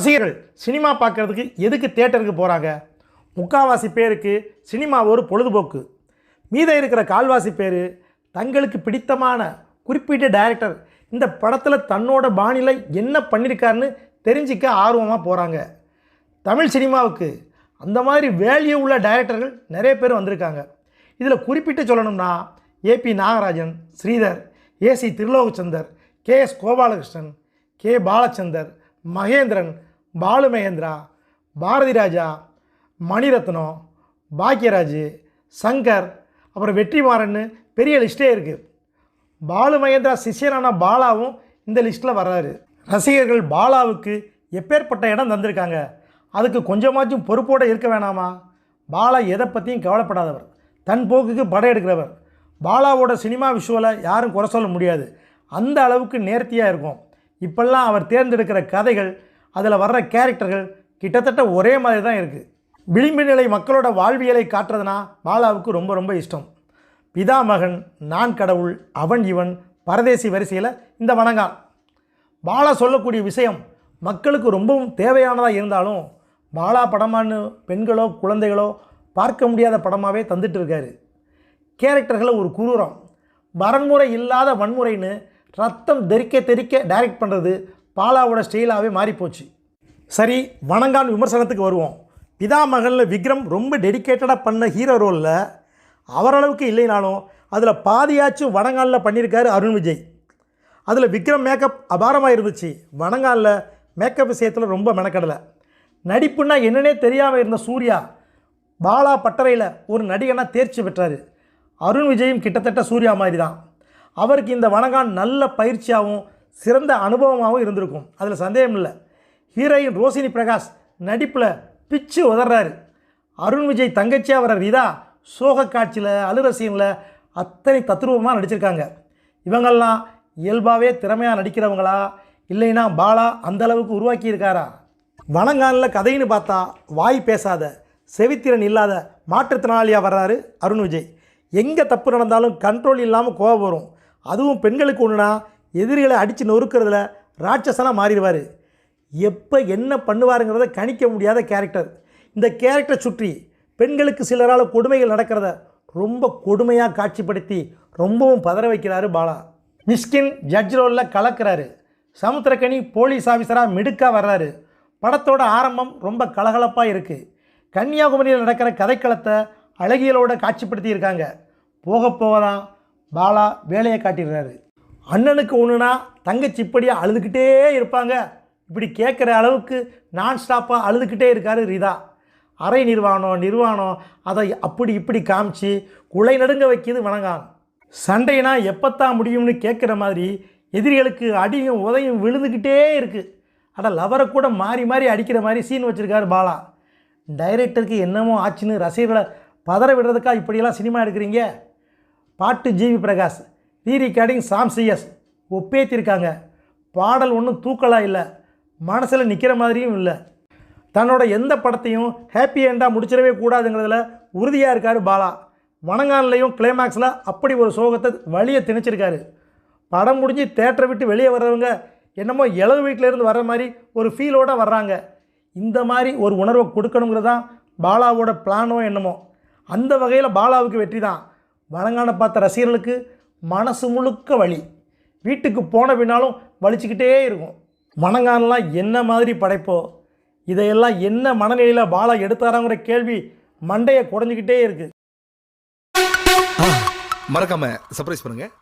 ரசிகர்கள் சினிமா பார்க்குறதுக்கு எதுக்கு தேட்டருக்கு போகிறாங்க முக்காவாசி பேருக்கு சினிமா ஒரு பொழுதுபோக்கு. மீதம் இருக்கிற கால்வாசி பேர் தங்களுக்கு பிடித்தமான குறிப்பிட்ட டைரக்டர் இந்த படத்தில் தன்னோட பாணியில் என்ன பண்ணியிருக்காருன்னு தெரிஞ்சிக்க ஆர்வமாக போகிறாங்க தமிழ் சினிமாவுக்கு அந்த மாதிரி வேல்யூ உள்ள டைரக்டர்கள் நிறைய பேர் வந்திருக்காங்க. இதில் குறிப்பிட்டு சொல்லணும்னா AP Nagarajan Sridhar AC Thirulokachandar K S Gopalakrishnan K Balachander Mahendran Balu Mahendra Bharathiraja Maniratnam Bhagyaraj Shankar அப்புறம் வெற்றிமாறன்னு பெரிய லிஸ்ட்டே இருக்குது பாலு மகேந்திரா சிஷியனான பாலாவும் இந்த லிஸ்ட்டில் வர்றாரு. ரசிகர்கள் பாலாவுக்கு எப்பேற்பட்ட இடம் தந்திருக்காங்க? அதுக்கு கொஞ்சமாச்சும் பொறுப்போடு இருக்க வேணாமா? பாலா எதை பற்றியும் கவலைப்படாதவர். தன் போக்குக்கு படம் எடுக்கிறவர். பாலாவோட சினிமா விஷுவலை யாரும் குறை சொல்ல முடியாது. அந்த அளவுக்கு நேர்த்தியாக இருக்கும். இப்பெல்லாம் அவர் தேர்ந்தெடுக்கிற கதைகள் அதில் வர்ற கேரக்டர்கள் கிட்டத்தட்ட ஒரே மாதிரி தான் இருக்குது விளிம்பு நிலை மக்களோட வாழ்வியலை காட்டுறதுனா பாலாவுக்கு ரொம்ப ரொம்ப இஷ்டம். பிதா மகன் நான் கடவுள் அவன் இவன் பரதேசி வரிசையில் இந்த வணங்கான். பாலா சொல்லக்கூடிய விஷயம் மக்களுக்கு ரொம்பவும் தேவையானதாக இருந்தாலும் பாலா படமான்னு பெண்களோ குழந்தைகளோ பார்க்க முடியாத படமாகவே தந்துட்டு இருக்காரு. கேரக்டர்களை ஒரு குரூரம். வரன்முறை இல்லாத வன்முறைன்னு ரத்தம் தெறிக்க தெறிக்க டைரக்ட் பண்ணுறது பாலாவோட ஸ்டைலாகவே மாறிப்போச்சு. சரி வணங்கான் விமர்சனத்துக்கு வருவோம். பிதா மகனில் விக்ரம் ரொம்ப டெடிக்கேட்டடாக பண்ண ஹீரோ ரோலில் அவரளவுக்கு இல்லைனாலும் அதில் பாதியாச்சும் வணங்கானில் பண்ணியிருக்காரு அருண் விஜய். அதில் விக்ரம் மேக்கப் அபாரமாக இருந்துச்சு. வணங்கானில் மேக்கப் விஷயத்தில் ரொம்ப மெனக்கடலை. நடிப்புன்னா என்னன்னே தெரியாமல் இருந்த சூர்யா பாலா பட்டறையில் ஒரு நடிகனாக தேர்ச்சி பெற்றார். அருண் விஜயும் கிட்டத்தட்ட சூர்யா மாதிரி தான் அவருக்கு இந்த வணங்கான் நல்ல பயிற்சியாகவும் சிறந்த அனுபவமாகவும் இருந்திருக்கும். அதில் சந்தேகம் இல்லை. ஹீரோயின் ரோசினி பிரகாஷ் நடிப்பில் பிச்சு உதறாரு அருண் விஜய் தங்கச்சியாக வர ரீதா சோக காட்சியில் அழுற சீனில் அத்தனை தத்ரூபமாக நடிச்சிருக்காங்க. இவங்கெல்லாம் இயல்பாகவே திறமையாக நடிக்கிறவங்களா? இல்லைன்னா பாலா அந்த அளவுக்கு உருவாக்கியிருக்காரா? வனங்காலில் கதைன்னு பார்த்தா வாய் பேசாத செவித்திறன் இல்லாத மாற்றுத்திறனாளியாக வர்றாரு அருண் விஜய். எங்கே தப்பு நடந்தாலும் கண்ட்ரோல் இல்லாமல் கோபம் வரும். அதுவும் பெண்களுக்கு ஒன்றுனா எதிரிகளை அடித்து நொறுக்கிறதுல ராட்சசனாக மாறிடுவார். எப்போ என்ன பண்ணுவாருங்கிறத கணிக்க முடியாத கேரக்டர் இந்த கேரக்டரை சுற்றி பெண்களுக்கு சிலரால் கொடுமைகள் நடக்கிறத ரொம்ப கொடுமையாக காட்சிப்படுத்தி ரொம்பவும் பதற வைக்கிறாரு பாலா. மிஸ்கின் ஜட்ஜ் ரோலில் கலக்கிறாரு. சமுத்திரக்கனி போலீஸ் ஆஃபீஸராக மிடுக்காக வர்றாரு. படத்தோட ஆரம்பம் ரொம்ப கலகலப்பாக இருக்குது கன்னியாகுமரியில் நடக்கிற கதைக்களத்தை அழகியலோட காட்சிப்படுத்தியிருக்காங்க. போக போக தான் பாலா வேலையை காட்டிடுறாரு. அண்ணனுக்கு ஒன்றுனா தங்கச்சி இப்படியே அழுதுகிட்டே இருப்பாங்க. இப்படி கேட்குற அளவுக்கு நான் ஸ்டாப்பாக அழுதுகிட்டே இருக்காரு ரிதா. அரை நிர்வாணம் நிர்வாணம் அதை அப்படி இப்படி காமிச்சு குலை நடுங்க வைக்கிது வணங்கான். சண்டைனா எப்போத்தான் முடியும்னு கேட்குற மாதிரி எதிரிகளுக்கு அடியும் உதையும் விழுந்துக்கிட்டே இருக்குது அட லவரை கூட மாறி மாறி அடிக்கிற மாதிரி சீன் வச்சுருக்காரு பாலா. டைரக்டருக்கு என்னமோ ஆச்சுன்னு ரசிகர்களை பதற விடுறதுக்கா இப்படியெல்லாம் சினிமா எடுக்கிறீங்க? பாட்டு GV Prakash. Re recording Sam CS ஒப்பேத்திருக்காங்க. பாடல் ஒன்றும் தூக்கலாக இல்லை. மனசில் நிற்கிற மாதிரியும் இல்லை. தன்னோட எந்த படத்தையும் ஹாப்பி எண்டாக முடிச்சிடவே கூடாதுங்கிறதுல உறுதியாக இருக்கார் பாலா. வணங்கான்லையும் கிளைமேக்ஸில் அப்படி ஒரு சோகத்தை வழியை திணிச்சிருக்காரு. படம் முடிஞ்சு தேட்டரை விட்டு வெளியே வர்றவங்க என்னமோ இளவு வீட்டில் இருந்து வர்ற மாதிரி ஒரு ஃபீலோடு வர்றாங்க. இந்த மாதிரி ஒரு உணர்வை கொடுக்கணுங்கிறது தான் பாலாவோட பிளானோ என்னமோ. அந்த வகையில் பாலாவுக்கு வெற்றி தான் வணங்கான பார்த்த ரசிகர்களுக்கு மனசு முழுக்க வலி. வீட்டுக்கு போன பின்னாலும் வலிச்சுக்கிட்டே இருக்கும். வணங்கானலாம் என்ன மாதிரி படைப்போ? இதையெல்லாம் என்ன மனநிலையில் பாலா எடுத்தாராங்கிற கேள்வி மண்டையை குறைஞ்சிக்கிட்டே இருக்குது மறக்காமல் சர்ப்ரைஸ் பண்ணுங்கள்